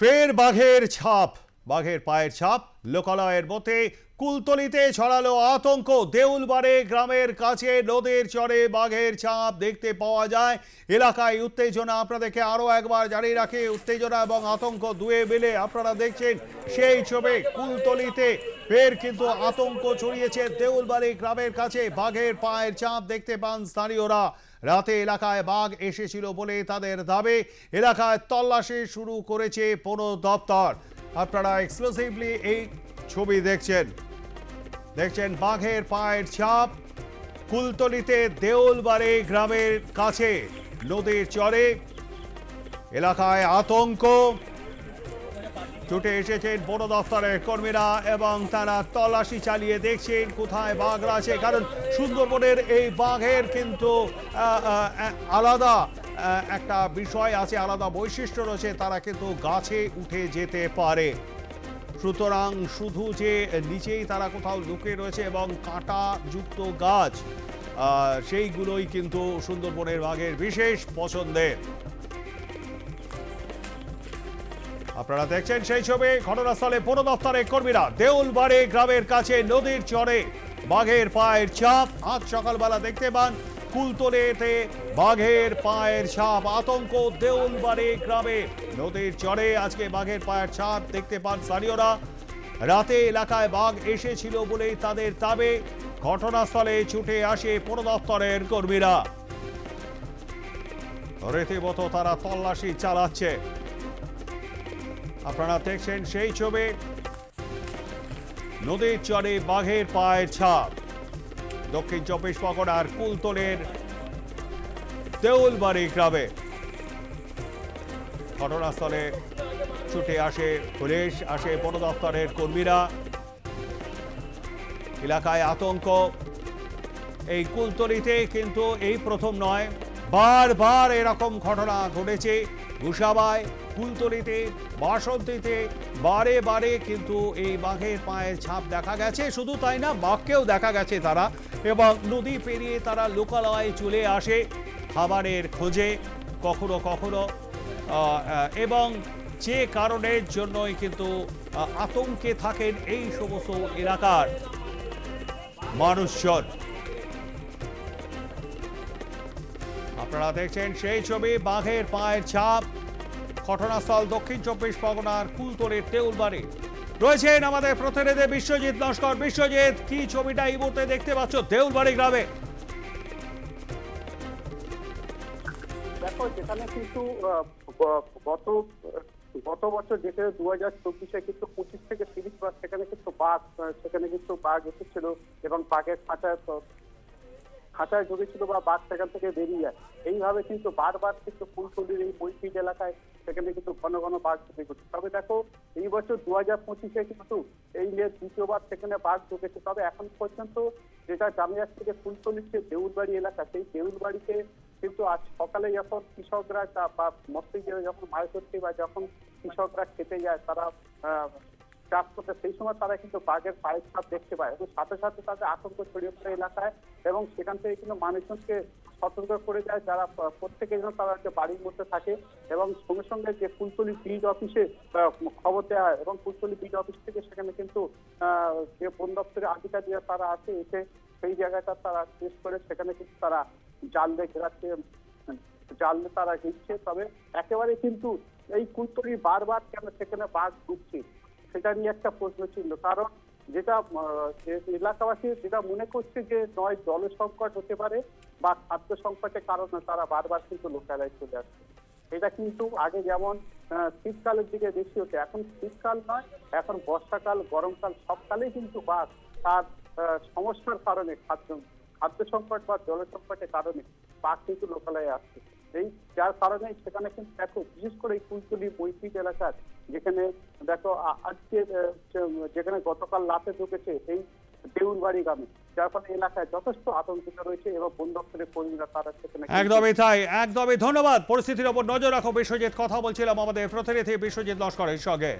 ফের বাঘের ছাপ বাঘের পায়ের ছাপ লোকালয়ের মধ্যে কুলতলিতে ছড়ালো আতঙ্ক। দেউলবাড়ে গ্রামের কাছে নদীর চরে বাঘের ছাপ দেখতে পাওয়া যায়। এলাকায় উত্তেজনা আপনাদেরকে আরও একবার জানিয়ে রাখে। উত্তেজনা এবং আতঙ্ক দুয়ে মিলে আপনারা দেখছেন সেই ছবি কুলতলিতে। ফের কিন্তু আতঙ্ক ছড়িয়েছে দেউলবাড়ি গ্রামের কাছে। বাঘের পায়ের ছাপ দেখতে পান স্থানীয়রা। রাতে এলাকায় বাঘ এসেছিল বলে তাদের দাবি। এলাকায় তল্লাশি শুরু করেছে বন দপ্তর। আপনারা এক্সক্লুসিভলি এই ছবি দেখছেন। দেখছেন বাঘের পায়ের ছাপ। কুলতলিতে দেউলবাড়ি গ্রামের কাছে নদীর চরে। এলাকায় আতঙ্ক। ছুটে এসেছেন বন দফতরের কর্মীরা এবং তারা তল্লাশি চালিয়ে দেখছেন কোথায় বাঘরা আছে। কারণ সুন্দরবনের এই বাঘের কিন্তু আলাদা একটা বিষয় আছে, আলাদা বৈশিষ্ট্য রয়েছে। তারা কিন্তু গাছে উঠে যেতে পারে। সুতরাং শুধু যে নিচেই তারা কোথাও লুকে রয়েছে এবং কাঁটা যুক্ত গাছ সেইগুলোই কিন্তু সুন্দরবনের বাঘের বিশেষ পছন্দের। আপনারা দেখছেন সেই ছবি, ঘটনাস্থলে বন দপ্তরের কর্মীরা দেউলবাড়ি গ্রামের কাছে নদীর চরে বাঘের পায়ের চাপ। আজ সকালবেলা দেখতে পান কুলতলেতে বাঘের পায়ের ছাপ, আতঙ্ক দেউলবাড়ি গ্রামে। নদীর চরে আজকে বাঘের পায়ের ছাপ দেখতে পান স্থানীয়রা। রাতে এলাকায় বাঘ এসেছিল বলেই তাদের দাবি। ঘটনাস্থলে ছুটে আসে বন দপ্তরের কর্মীরা। রীতিমতো তারা তল্লাশি চালাচ্ছে। আপনারা দেখছেন সেই ছবি। নদীর চরে বাঘের পায়ের ছাপ। দক্ষিণ চব্বিশ পরগনার কুলতলের দেউলবাড়ি গ্রামে। ঘটনাস্থলে ছুটে আসে পুলিশ, আসে বন দপ্তরের কর্মীরা। এলাকায় আতঙ্ক। এই কুলতলিতে কিন্তু এই প্রথম নয়, বারবার এরকম ঘটনা ঘটেছে। গুসাবায় কুলতলিতে বাসন্তীতে, বারে বারে কিন্তু এই বাঘের পায়ের ছাপ দেখা গেছে। শুধু তাই না, বাঘকেও দেখা গেছে তারা। এবং নদী পেরিয়ে তারা লোকালয়ে চলে আসে খাবারের খোঁজে, কখনো কখনো। এবং যে কারণের জন্যই কিন্তু আতঙ্কে থাকেন এই সমস্ত এলাকার মানুষজন। আপনারা দেখছেন সেই ছবি, বাঘের পায়ের ছাপ। ঘটনাস্থল দক্ষিণ চব্বিশ পরগনার কুলতরের টেউলবাড়ি রয়েছেন আমাদের প্রতিনিধি বিশ্বজিৎ নস্কর বিশ্বজিৎ, কি ছবিটা এই মুহূর্তে দেখতে পাচ্ছ দেউলবাড়ি গ্রামে? দেখো, যেখানে কিন্তু গত গত বছর যেখানে দু হাজার চব্বিশে কিন্তু পঁচিশ থেকে তিরিশ বার সেখানে কিন্তু বাঘ সেখানে কিন্তু বাঘ এসেছিল এবং বাঘের খাঁচায় খাঁচায় ঢুকেছিল বা বাঘ সেখান থেকে বেরিয়ে যায়। এইভাবে কিন্তু বারবার কিন্তু ফুলতলির এই বৈশিক এলাকায় সেখানে কিন্তু ঘন ঘন বাঘ ঢুকে করছে তবে দেখো, এই বছর দু হাজার পঁচিশে কিন্তু এই নিয়ে দ্বিতীয়বার সেখানে বাঘ ঢুকেছে, তবে এখন পর্যন্ত যেটা জানা যাচ্ছে যে ফুলতলির যে দেউলবাড়ি এলাকা, সেই দেউলবাড়িতে কিন্তু আজ সকালে যখন কৃষকরা বা মৎস্যজীবীরা যখন মাছ ধরতে বা যখন কৃষকরা খেতে যায়, তারা চাষ করতে সেই সময় তারা কিন্তু বাঘের পায়ের ছাপ দেখতে পায় এবং সাথে সাথে তাদের আতঙ্ক ছড়িয়ে পড়ে এলাকায় এবং সেখান থেকে কিন্তু মানুষজনকে সতর্ক করে যায় যারা প্রত্যেকে যেন তারা বাড়ির মধ্যে থাকে এবং সঙ্গে সঙ্গে যে কুলতলি ব্রিজ অফিসে খবর দেওয়া হয় এবং কুলতলি ব্রিজ অফিস থেকে সেখানে কিন্তু যে বন দপ্তরের আধিকারিকরা তারা আছে, এসে সেই জায়গাটা তারা টেস্ট করে সেখানে কিন্তু তারা জাল দিয়ে ঘেরাচ্ছে জাল দিয়ে তারা ঘিরছে তবে একেবারে কিন্তু এই কুলতলি বারবার কেন সেখানে বাঘ ঢুকছে? সেটা নিয়ে একটা প্রশ্ন ছিল। কারণ যেটা এলাকাবাসী যেটা মনে করছে যে নয়, জল সংকট হতে পারে বা খাদ্য সংকটের কারণে তারা বারবার কিন্তু লোকালয় চলে আসছে। এটা কিন্তু আগে যেমন শীতকালের দিকে বেশি হতো, এখন শীতকাল নয়, এখন বর্ষাকাল, গরমকাল সবকালেই কিন্তু বাঘ তার সমস্যার কারণে খাদ্য খাদ্য সংকট বা জল সংকটের কারণে বাঘ কিন্তু লোকালয়ে আসছে। এই যার কারণে সেখানে কিন্তু দেখো, বিশেষ করে এই কুলতলি বৈশ্বিক এলাকার যেখানে দেখো আজকে যেখানে গতকাল রাতে ঢুকেছে এই দেউলবাড়ি গ্রামে, যার ফলে এলাকায় যথেষ্ট আতঙ্কিত রয়েছে এবং বন দপ্তরের কর্মীরা তারা সেখানে একদমই তাই, একদমই ধন্যবাদ। পরিস্থিতির ওপর নজর রাখো, বিশ্বজিৎ কথা বলছিলাম আমাদের প্রতিনিধি বিশ্বজিৎ লস্করের সঙ্গে।